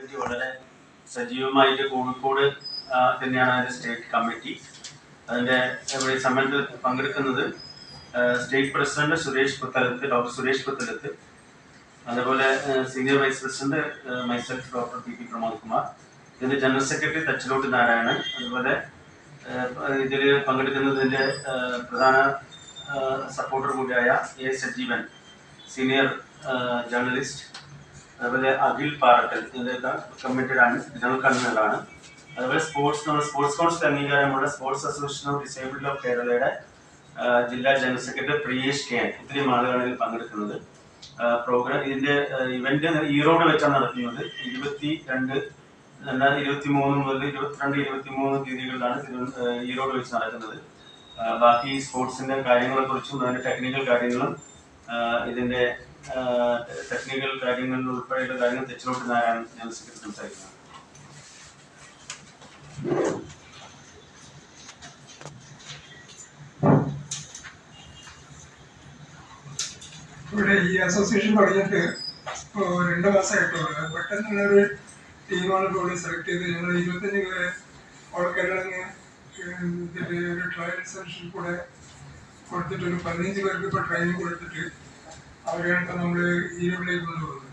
Committee വളരെ സജീവമായിട്ട് കോഴിക്കോട് തന്നെയാണ് അതിന്റെ സ്റ്റേറ്റ് കമ്മിറ്റി. അതിന്റെ ഇവിടെ സമ്മേളനത്തിൽ പങ്കെടുക്കുന്നത് state president Suresh Puthalath doctor Suresh Puthalath. അതേപോലെ senior vice president myself doctor P P Pramod Kumar. ഇതിന്റെ ജനറൽ സെക്രട്ടറി തച്ചിലോട്ട് നാരായണൻ. അതുപോലെ ഇതിൽ പങ്കെടുക്കുന്നതിന്റെ പ്രധാന സപ്പോർട്ടർ കൂടിയായ എ സജീവൻ സീനിയർ ജേർണലിസ്റ്റ്. അതുപോലെ അഖിൽ പാറക്കൽ കമ്മിറ്റഡ് ആണ്. ജനറൽ കൺവീനറാണ് അതുപോലെ സ്പോർട്സ് നമ്മുടെ സ്പോർട്സ് കൗൺസിൽ അംഗീകാരം നമ്മുടെ sports association of disabled of കേരളയുടെ ജില്ലാ ജനറൽ സെക്രട്ടറി പ്രിയേഷ് കെ ഇത്രയും ആളുകളാണ് ഇതിൽ പങ്കെടുക്കുന്നത്. പ്രോഗ്രാം ഇതിന്റെ ഇവന്റ് ഈറോഡ് വെച്ചാണ് നടത്തുന്നത് ഇരുപത്തി രണ്ട് രണ്ടായിരത്തി ഇരുപത്തി മൂന്ന് മുതൽ ഇരുപത്തിരണ്ട് ഇരുപത്തി മൂന്ന് തീയതികളിലാണ് ഈറോഡ് വെച്ച് നടക്കുന്നത്. ബാക്കി സ്പോർട്സിന്റെ കാര്യങ്ങളെ കുറിച്ചും അതിന്റെ ടെക്നിക്കൽ കാര്യങ്ങളും ഇതിന്റെ ടെക്നിക്കൽ കാര്യങ്ങളിൽ ഉൾപ്പെടെയുള്ള കാര്യങ്ങൾ തെച്ചിലോട്ട് നാരായണൻ ഞാൻ സംസാരിക്കുന്നത് ഇവിടെ ഈ അസോസിയേഷൻ പറഞ്ഞിട്ട് ഇപ്പോൾ രണ്ട് മാസമായിട്ടുള്ളത് പെട്ടെന്ന് ഒരു ടീമാണ് ഇവിടെ സെലക്ട് ചെയ്ത് ഞങ്ങൾ ഇരുപത്തഞ്ച് പേരെ ഓൾ കേരളങ്ങ് ഇതിന്റെ ഒരു ട്രയൽ സെഷൻ കൂടെ കൊടുത്തിട്ട് ഒരു പതിനഞ്ച് പേർക്ക് ഇപ്പോൾ ട്രെയിനിങ് കൊടുത്തിട്ട് അവരെയാണ് നമ്മൾ നമ്മൾ ഈരോഡിലേക്ക് കൊണ്ടുപോകുന്നത്